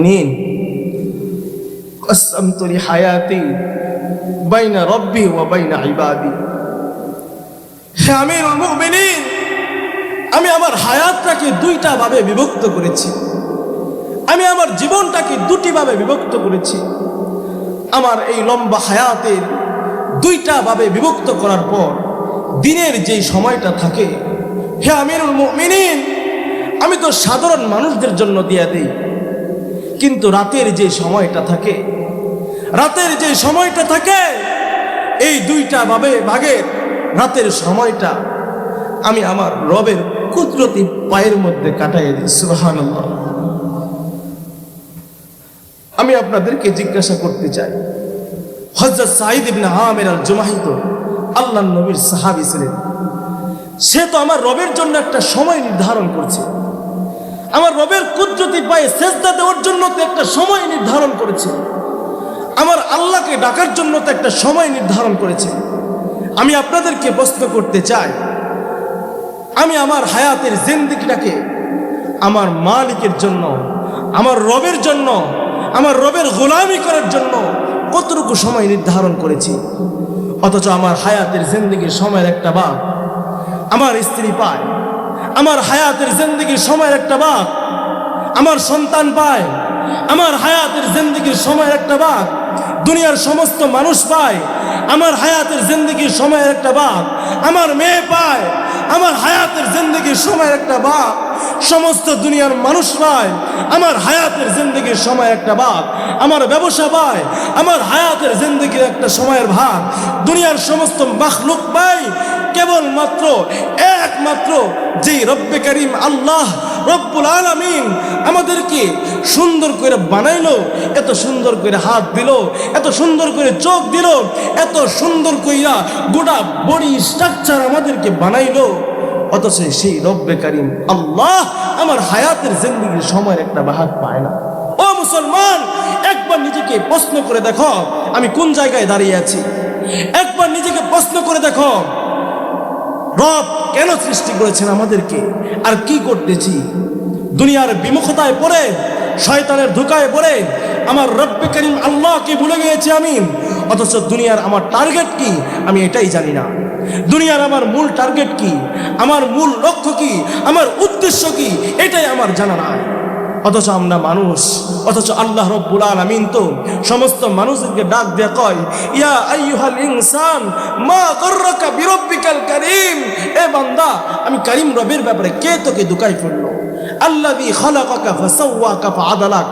নিন قسمت لحياتي بين ربي وبين عبادي হে আমিরুল মুমিনিন আমি আমার হায়াতটাকে দুইটা ভাবে বিভক্ত করেছি আমি আমার জীবনটাকে দুটি ভাবে বিভক্ত করেছি আমার এই লম্বা হায়াতের দুইটা ভাবে বিভক্ত করার পর দিনের যে সময়টা থাকে হে আমিরুল মুমিনিন আমি তো সাধারণ মানুষদের জন্য দিয়ে দেই কিন্তু রাতের যে সময়টা থাকে, রাতের যে সময়টা থাকে, এই দুইটা ভাবে ভাগের রাতের সময়টা আমি আমার রবের কুদরতি পায়ের মধ্যে কাটাইয়ে দিই সুহান আমি আপনাদেরকে জিজ্ঞাসা করতে চাই হজরত সাইদ ইবনে আমের আল জুমাহিত আল্লাহ নবীর সাহাবি ছিলেন। সে তো আমার রবের জন্য একটা সময় নির্ধারণ করছে। আমার রবের কুদরতি পায়ে সেজদা দেওয়ার জন্য তো একটা সময় নির্ধারণ করেছে। আমার আল্লাহকে ডাকার জন্য তো একটা সময় নির্ধারণ করেছে। আমি আপনাদেরকে প্রশ্ন করতে চাই, আমি আমার হায়াতের জিন্দিগিটাকে আমার মালিকের জন্য, আমার রবের জন্য, আমার রবের গোলামি করার জন্য কতটুকু সময় নির্ধারণ করেছি? অথচ আমার হায়াতের জিন্দিগির সময়ের একটা বাপ আমার স্ত্রী পায়। আমার হায়াতের জিন্দিগির সময়ের একটা বাঘ। আমার সন্তান পায়, আমার হায়াতের জিন্দিগির সময়ের একটা বাপ দুনিয়ার সমস্ত মানুষ পায়, আমার হায়াতের জিন্দিগির সময়ের একটা বাঘ। আমার মেয়ে পায়, আমার হায়াতের জিন্দিগির সময়ের একটা বাঘ। সমস্ত দুনিয়ার মানুষ পায়, আমার হায়াতের জিন্দিগির সময় একটা বাপ আমার ব্যবসা পায়, আমার হায়াতের জিন্দিগির একটা সময়ের ভাগ। দুনিয়ার সমস্ত মাখলুক পায় কেবলমাত্র একমাত্র যে রব্বে করিম আল্লাহ রব্বুল আলামিন আমাদেরকে সুন্দর করে বানাইলো, এত সুন্দর করে হাত দিল, এত সুন্দর করে চোখ দিল, এত সুন্দর কইরা গোটা বডি স্ট্রাকচার আমাদেরকে বানাইলো। অথচ সেই রব্বে করিম আল্লাহ আমার হায়াতের জিন্দগির সময়ের একটা বাহাগ পায় না। ও মুসলমান, একবার নিজেকে প্রশ্ন করে দেখো, আমি কোন জায়গায় দাঁড়িয়ে আছি? একবার নিজেকে প্রশ্ন করে দেখো রব কেন সৃষ্টি করেছেন আমাদেরকে? আর কি করতেছি? দুনিয়ার বিমুখতায় পড়ে, শয়তানের ধোকায় পড়ে, আমার রব্বে করিম আল্লাহকে ভুলে গিয়েছি আমি। অথচ দুনিয়ার আমার টার্গেট কি? আমি এটাই জানি না। দুনিয়ার আমার মূল টার্গেট কি? আমার মূল লক্ষ্য কি? আমার উদ্দেশ্য কি? এটাই আমার জানা নাই। অথচ আমরা মানুষ, অথচ আল্লাহ রব্বুল আলমিন তো সমস্ত মানুষকে ডাক দিয়ে কয়, ইয়া আইহাল ইনসান, মা গর্রকা বিরব্বিকাল করিম, এ বান্দা, আমি করিম রবের ব্যাপারে কে তোকে দুকাই ফেলল? আল্লাযী খালাকাকা ফাসাওয়াকা ফাআদালাক।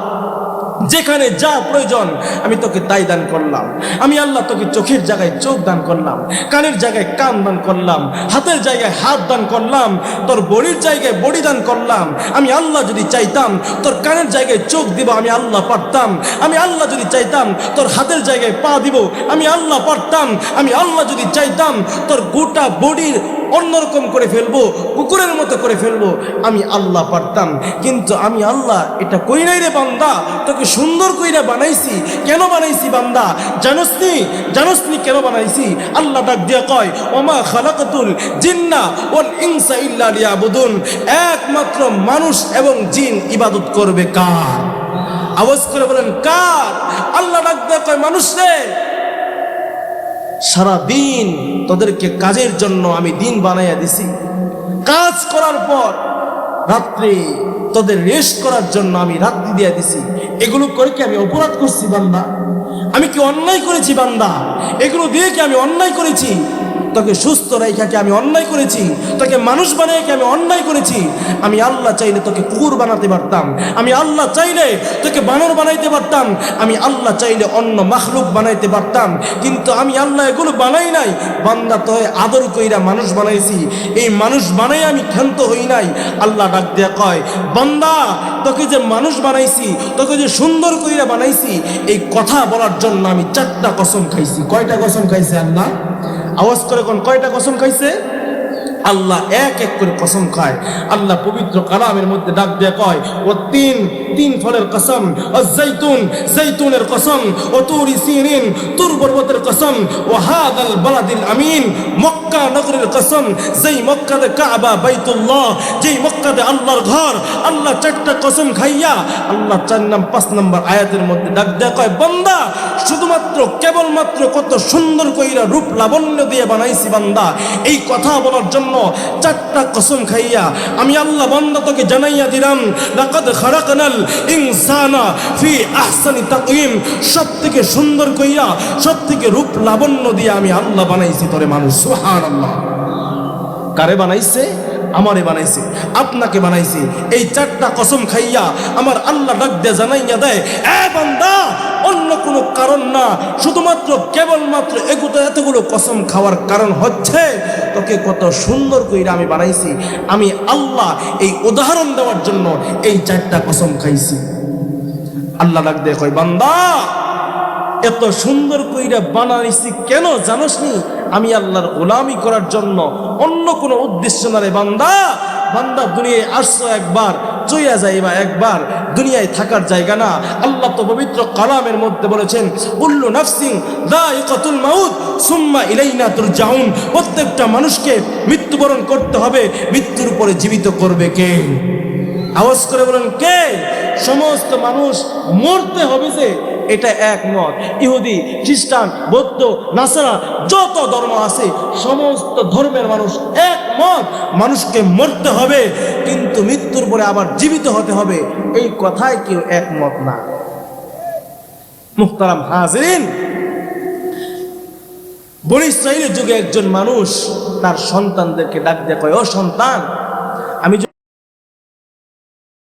যেখানে যা প্রয়োজন, আমি তোকে তাই দান করলাম। আমি আল্লাহ তোকে চোখের জায়গায় চোখ দান করলাম, কানের জায়গায় কান দান করলাম, হাতের জায়গায় হাত দান করলাম, তোর বডির জায়গায় বডি দান করলাম। আমি আল্লাহ যদি চাইতাম, তোর কানের জায়গায় চোখ দিব, আমি আল্লাহ পারতাম। আমি আল্লাহ যদি চাইতাম, তোর হাতের জায়গায় পা দিব, আমি আল্লাহ পারতাম। আমি আল্লাহ যদি চাইতাম, তোর গোটা বডির অন্যরকম করে ফেলব, কুকুরের মতো করে ফেলব। আমি আল্লাহ পারতাম, কিন্তু আমি আল্লাহ এটা কই নাই রে বান্দা? তোকে সুন্দর কইরা বানাইছি। কেন বানাইছি বান্দা? জানোসনি জানোসনি কেন বানাইছি? আল্লাহ ডাক দিয়া কয়, ওমা খালাকাতুল জিন্না ওয়াল ইনসা ইল্লা লিয়াবুদুন। একমাত্র মানুষ এবং জিন ইবাদত করবে কার? আওয়াজ করে বলেন, কার? আল্লাহ ডাক দিয়া কয়, মানুষ রে সারা দিন তোদেরকে কাজের জন্য আমি দিন বানাইয়া দিছি। কাজ করার পর রাত্রে তাদের রেস্ট করার জন্য আমি রাত্রি দিয়ে দিছি। এগুলো করে কি আমি অপরাধ করছি বান্দা? আমি কি অন্যায় করেছি বান্দা? এগুলো দিয়ে কি আমি অন্যায় করেছি? তোকে সুস্থ রেখা কি আমি অন্যায় করেছি? তোকে মানুষ বানিয়ে আমি অন্যায় করেছি? আমি আল্লাহ চাইলে তোকে কুকুর বানাতে পারতাম। আমি আল্লাহ চাইলে তোকে বানর বানাইতে পারতাম। আমি আল্লাহ চাইলে অন্য মাখলুক বানাইতে পারতাম। কিন্তু আমি আল্লাহ এগুলো বানাই নাই। বান্দা তোহে আদর কইরা মানুষ বানাইছি। এই মানুষ বানাই আমি ক্ষান্ত হই নাই। আল্লাহ ডাক দেয়া কয়, বান্দা, তোকে যে মানুষ বানাইছি, তোকে যে সুন্দর কইরা বানাইছি, এই কথা বলার জন্য আমি চারটা কসম খাইছি। কয়টা কসম খাইছে আল্লাহ? আওয়াজ করে কোন? কয়টা কসম খাইছে? আল্লাহ এক এক করে কসম খায়। আল্লাহ পবিত্র কালামের মধ্যে ডাক দিয়ে কয়, ও তিন তিন ফলের কসম, ও জৈতুন, জৈতুনের কসম, ও তুরি সিনিন, তুর পর্বতের কসম, ও হাদাল বালাদিল আমিন, মক্কা নগরের কসম, যেই মক্কাতে কাবা, বাইতুল্লাহ, যেই মক্কাতে আল্লাহর ঘর, আল্লাহ চারটা কসম খাইয়া, আল্লাহ চার নাম, পাঁচ নম্বর আয়াতের মধ্যে ডাক দেয়া কয়, বান্দা শুধুমাত্র কেবলমাত্র কত সুন্দর কইরা রূপ লাবণ্য দিয়ে বানাইছি বান্দা। এই কথা বলার জন্য চারটা কসম খাইয়া আমি আল্লাহ বান্দা তোকে জানাইয়া দিলাম, লাকাদ খারাকনাল ইনসানা ফি আহসানি তাকওয়িম। সব থেকে সুন্দর কইরা সব থেকে রূপ লাবণ্য দিয়ে আমি আল্লাহ বানাইছি তোরে মানুষ। সুবহানাল্লাহ। কারে বানাইছে? আমারে বানাইছে। আপনাকে বানাইছে। এই চারটা কসম খাইয়া আমার আল্লাহ ডাক দিয়ে জানাইয়া দেয়, এ বান্দা কোনো কারণ না, শুধুমাত্র কেবলমাত্র এগুলো এতগুলো কসম খাওয়ার কারণ হচ্ছে, তোকে কত সুন্দর কইরা আমি বানাইছি। আমি আল্লাহ এই উদাহরণ দেওয়ার জন্য এই চারটা কসম খাইছি। আল্লাহ ডাক কয়, বান্দা, এত সুন্দর কইরা বানাইছি কেন জানোস নি আমি আল্লাহর গোলামি করার জন্য অন্য কোনো উদ্দেশ্য না রে বান্দা। বান্দা, দুনিয়ায় আসছো একবার চইয়া যাইবা একবার। দুনিয়ায় থাকার জায়গা না। আল্লাহ তো পবিত্র কালামের মধ্যে বলেছেন উল্লু নাফসিং দায়িকাতুল মাউত, সুম্মা ইলাইনা তুরজাউন। প্রত্যেকটা মানুষকে মৃত্যুবরণ করতে হবে। মৃত্যুর উপরে জীবিত করবে কে? আওয়াজ করে বলেন, কে? সমস্ত মানুষ মরতে হবে যে, এটা একমত ইহুদি, খ্রিস্টান, বৌদ্ধ, নাসারা, যত ধর্ম আছে, সমস্ত ধর্মের মানুষ একমত মানুষকে মরতে হবে, কিন্তু মৃত্যুর পরে আবার জীবিত হতে হবে, এই কথায় কেউ একমত না। মুখতারাম হাজরিন বনিস যুগে একজন মানুষ তার সন্তানদেরকে ডাক দেয় ও সন্তান